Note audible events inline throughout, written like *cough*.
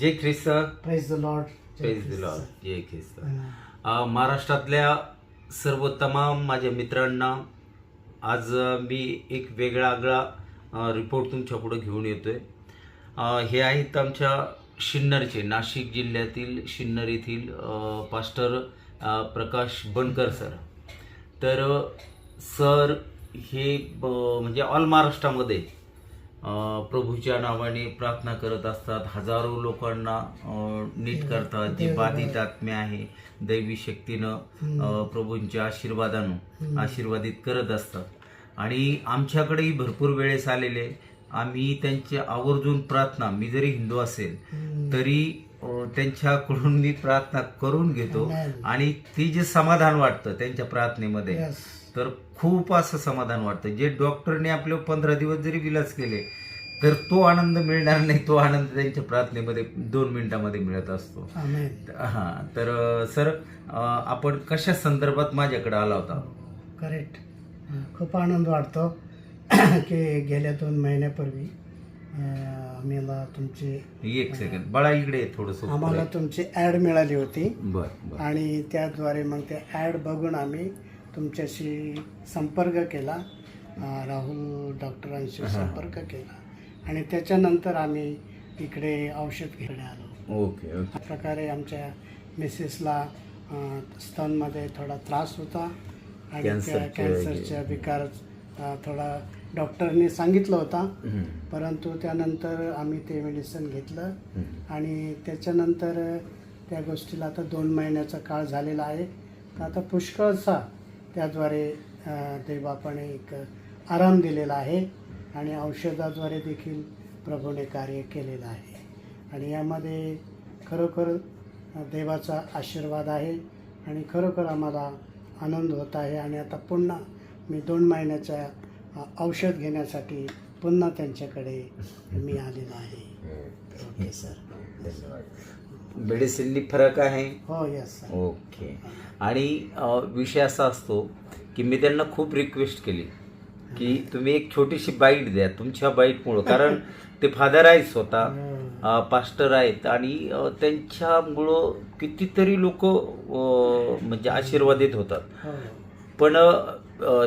Jai Christ. Praise the lord praise the lord जय ख्रिस्त. महाराष्ट्रातल्या सर्व तमाम माझ्या मित्रांना आज मी एक वेगळा आगळा रिपोर्ट तुमच्यापुढे घेऊन येतोय. हे आहेत आमच्या शिन्नरचे नाशिक जिल्ह्यातील शिन्नर येथील पास्टर प्रकाश बनकर सर. तर सर हे ब- म्हणजे ऑल महाराष्ट्रामध्ये प्रभूच्या नावाने प्रार्थना करत असतात. हजारो लोकांना नीट करतात. जे बाधित आत्मे आहे. दैवी शक्तीनं प्रभूंच्या आशीर्वादानं आशीर्वादित करत असतात. आणि आमच्याकडेही भरपूर वेळेस आलेले. आम्ही त्यांची आवर्जून प्रार्थना मी जरी हिंदू असेल तरी त्यांच्याकडून मी प्रार्थना करून घेतो. आणि ती जे समाधान वाटतं त्यांच्या प्रार्थनेमध्ये. तर खूप असं समाधान वाटतं. जे डॉक्टरने आपले पंधरा दिवस जरी विलास केले तर तो आनंद मिळणार नाही. तो आनंद त्यांच्या प्रार्थनेमध्ये दोन मिनिटामध्ये मिळत असतो. हां तर सर आपण कशा संदर्भात माझ्याकडे आला होता? करेक्ट खूप आनंद वाटतो *coughs* की गेल्या दोन महिन्यापूर्वी आम्हाला तुमची एक सेकंड बाळा इकडे थोडस आम्हाला तुमची ॲड मिळाली होती. बर बर. आणि त्याद्वारे मग ते ॲड बघून आम्ही तुमच्याशी संपर्क केला राहुल डॉक्टरांशी संपर्क केला. आणि त्याच्यानंतर आम्ही इकडे औषध घेणे आलो. Okay okay. अशा प्रकारे आमच्या मिसेसला स्तनमध्ये थोडा त्रास होता. आणि त्या कॅन्सरचे- कॅन्सरचा विकार थोडा डॉक्टरने सांगितलं होता. परंतु त्यानंतर आम्ही ते मेडिसिन घेतलं. आणि त्याच्यानंतर त्या गोष्टीला आता दोन महिन्याचा काळ झालेला आहे. आता पुष्कळसा त्याद्वारे देवापणे एक आराम दिलेला आहे आणि औषधाद्वारे देखील प्रभूने कार्य केलेलं आहे. आणि यामध्ये खरोखर देवाचा आशीर्वाद आहे आणि खरोखर आम्हाला आनंद होत आहे. आणि आता पुन्हा मी दोन महिन्याच्या औषध घेण्यासाठी पुन्हा त्यांच्याकडे मी आलेलो आहे. Okay sir. मेडिसिननी फरक आहे? हो यस ओके. आणि विषय असा असतो की मी त्यांना खूप रिक्वेस्ट केली की तुम्ही एक छोटीशी बाईट द्या तुमच्या बाईटमुळं कारण ते फादर आहेत स्वतः पास्टर आहेत आणि त्यांच्यामुळं कितीतरी लोक म्हणजे आशीर्वादित होतात. हो. पण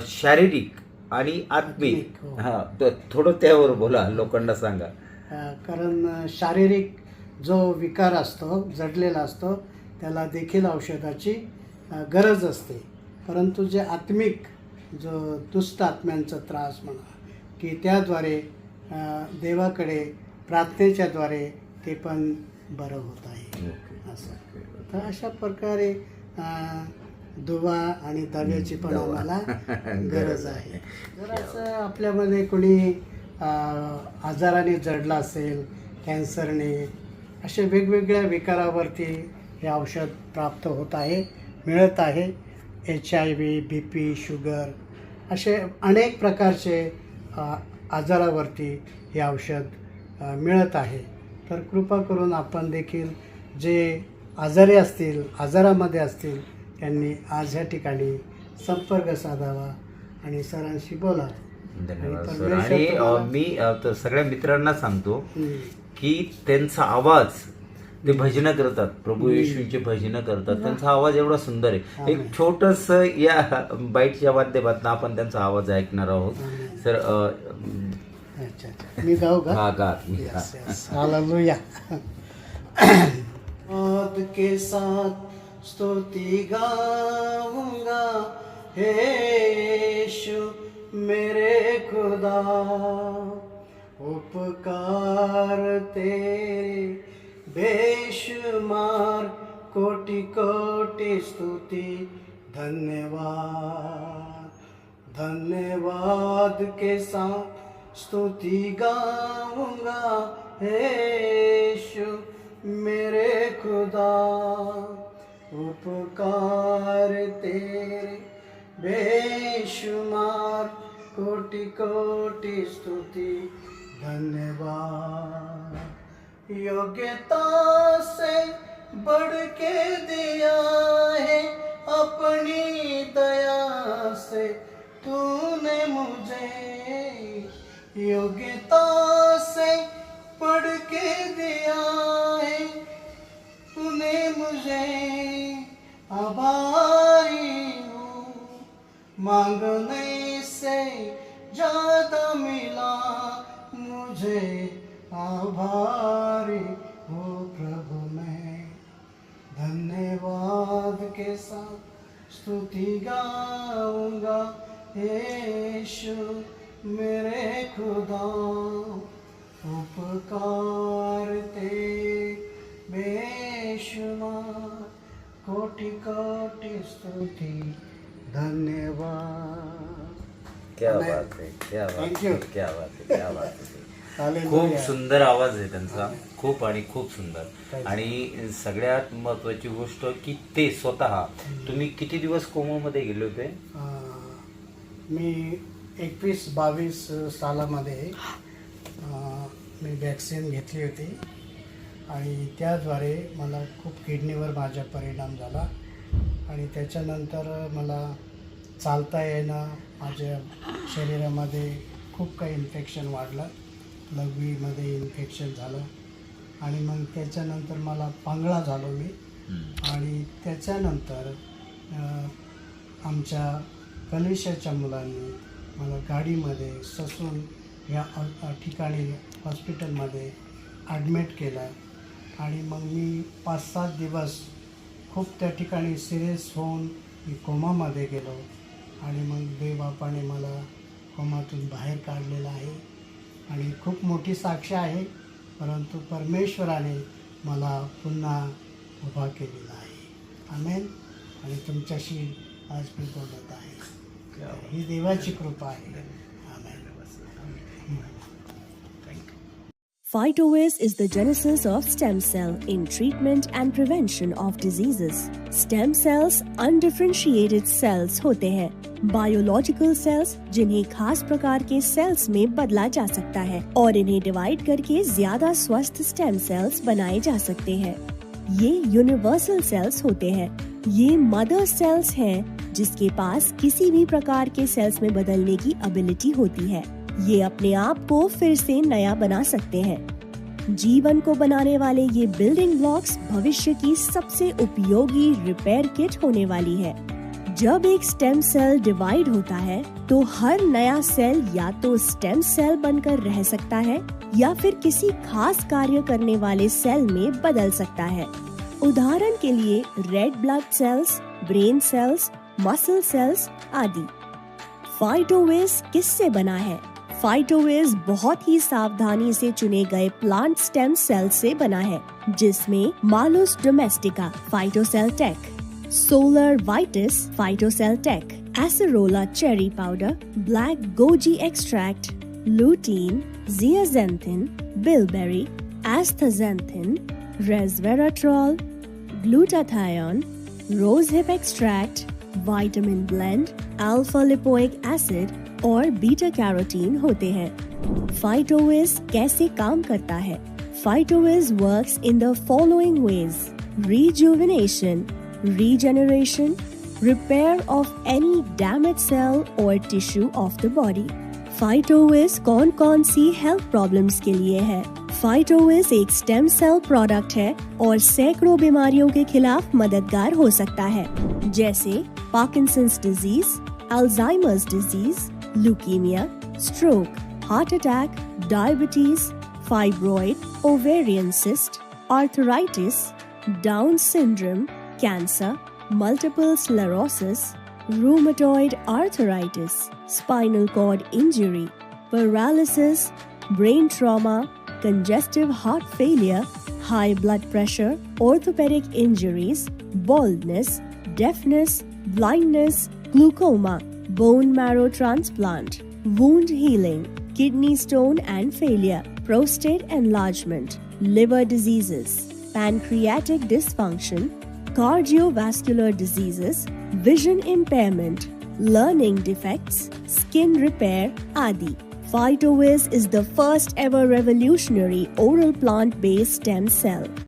शारीरिक आणि आत्मिक. हो. हा थोडं त्यावर बोला लोकांना सांगा. कारण शारीरिक जो विकार असतो जडलेला असतो त्याला देखील औषधाची गरज असते. परंतु जे आत्मिक जो दुष्ट आत्म्यांचा त्रास म्हणा की त्याद्वारे देवाकडे प्रार्थनेच्याद्वारे ते पण बरं होत आहे. असं. तर अशा प्रकारे दुवा आणि दव्याची पण आम्हाला *laughs* गरज आहे. जर असं आपल्यामध्ये कोणी आजाराने जडला असेल कॅन्सरने असे वेगवेगळ्या विकारावरती हे औषध प्राप्त होत आहे मिळत आहे. H I V B P sugar असे अनेक प्रकारचे आजारावरती हे औषध मिळत आहे. तर कृपा करून आपण देखील जे आजारी असतील आजारामध्ये असतील त्यांनी आज ह्या ठिकाणी संपर्क साधावा आणि सरांशी बोला धन्यवाद सर. आणि मी सगळ्या मित्रांना सांगतो. की त्यांचा आवाज ते भजनं करतात. प्रभू येशूंचे भजनं करतात. त्यांचा आवाज एवढा सुंदर आहे. एक छोटस या बाईटच्या माध्यमातून आपण त्यांचा आवाज ऐकणार आहोत. सर अ, अच्छा अच्छा. मी गाऊ हा *coughs* के साथ स्तुति गाऊंगा। हे यीशु मेरे खुदा। उपकार तेरे बेशुमार कोटि कोटि स्तुति। धन्यवाद धन्यवाद के साथ स्तुति गाऊँगा यीशु मेरे खुदा। उपकार तेरे बेशुमार कोटि कोटि स्तुति। धन्यवाद। योग्यता से बढ़ के दिया है अपनी दया से। तूने मुझे योग्यता से पढ़ के दिया है। तूने मुझे आभारी हूँ। मांगने से ज़्यादा मिला तुझे आभारी हो प्रभु मैं। धन्यवाद के साथ स्तुति गाऊँगा यीशु मेरे खुदा। उपकार ते बेशुमार। कोटि कोटि स्तुति। धन्यवाद। क्या बात है क्या बात है क्या बात है क्या बात है। खूप. सुंदर आवाज आहे त्यांचा. खूप आणि खूप सुंदर. आणि सगळ्यात महत्वाची गोष्ट की ते स्वतः. तुम्ही किती दिवस कोमामध्ये गेले होते? मी एकवीस बावीस सालामध्ये मी वॅक्सिन घेतली होती. आणि त्याद्वारे मला खूप किडनीवर माझा परिणाम झाला. आणि त्याच्यानंतर मला चालता येणं माझ्या शरीरामध्ये खूप काही इन्फेक्शन वाढलं. लघवीमध्ये इन्फेक्शन झालं. आणि मग त्याच्यानंतर मला पांगळा झालो मी. आणि त्याच्यानंतर आमच्या कनिष्ठाच्या मुलांनी मला गाडीमध्ये ससून या ठिकाणी हॉस्पिटलमध्ये ॲडमिट केलं. आणि मग मी पाच सात दिवस खूप त्या ठिकाणी सिरियस होऊन मी कोमामध्ये गेलो. आणि मग देवबापाने मला कोमातून बाहेर काढलेलं आहे. आणि खूप मोठी साक्ष आहे परंतु परमेश्वराने मला पुन्हा उभा केलेला आहे. आमेन. आणि तुमच्याशी आज मी बोलत आहे. ही देवाची कृपा आहे. Phytowiz is the genesis of stem cell in treatment and prevention of diseases. Stem cells, undifferentiated cells होते हैं। बायोलॉजिकल सेल्स जिन्हें खास प्रकार के सेल्स में बदला जा सकता है और इन्हें डिवाइड करके ज़्यादा स्वस्थ स्टेम सेल्स बनाए जा सकते हैं। ये यूनिवर्सल सेल्स होते हैं। ये मदर सेल्स हैं, जिसके पास किसी भी प्रकार के सेल्स में बदलने की एबिलिटी होती है। ये अपने आप को फिर से नया बना सकते हैं। जीवन को बनाने वाले ये बिल्डिंग ब्लॉक्स भविष्य की सबसे उपयोगी रिपेयर किट होने वाली है। जब एक स्टेम सेल डिवाइड होता है तो हर नया सेल या तो स्टेम सेल बनकर रह सकता है या फिर किसी खास कार्य करने वाले सेल में बदल सकता है। उदाहरण के लिए red blood cells brain cells muscle cells आदि। फाइटोवेस किससे बना है? फाइटोवेस बहुत ही सावधानी से चुने गए प्लांट स्टेम सेल से बना है जिसमें malus domestica phytocell tech solar vitis phytocell tech acerola cherry powder black goji extract lutein zeaxanthin bilberry astaxanthin resveratrol, glutathione, rosehip extract, vitamin blend, alpha lipoic acid और बीटा कैरोटीन होते हैं। फाइटोविज कैसे काम करता है? फाइटोविज works in the following ways rejuvenation, regeneration, repair of any damaged cell or tissue of the body. फाइटोविस कौन कौन सी हेल्थ प्रॉब्लम्स के लिए है? फाइटोविस एक स्टेम सेल प्रोडक्ट है और सैकड़ों बीमारियों के खिलाफ मददगार हो सकता है। जैसे Parkinson's disease Alzheimer's disease leukemia, stroke, heart attack, diabetes, fibroid, ovarian cyst, arthritis, Down syndrome, cancer, multiple sclerosis, rheumatoid arthritis, spinal cord injury, paralysis, brain trauma, congestive heart failure, high blood pressure, orthopedic injuries, baldness, deafness, blindness, glaucoma, bone marrow transplant, wound healing, kidney stone and failure, prostate enlargement, liver diseases, pancreatic dysfunction, cardiovascular diseases, vision impairment, learning defects, skin repair, adi. Phytowiz is the first ever revolutionary oral plant based stem cell.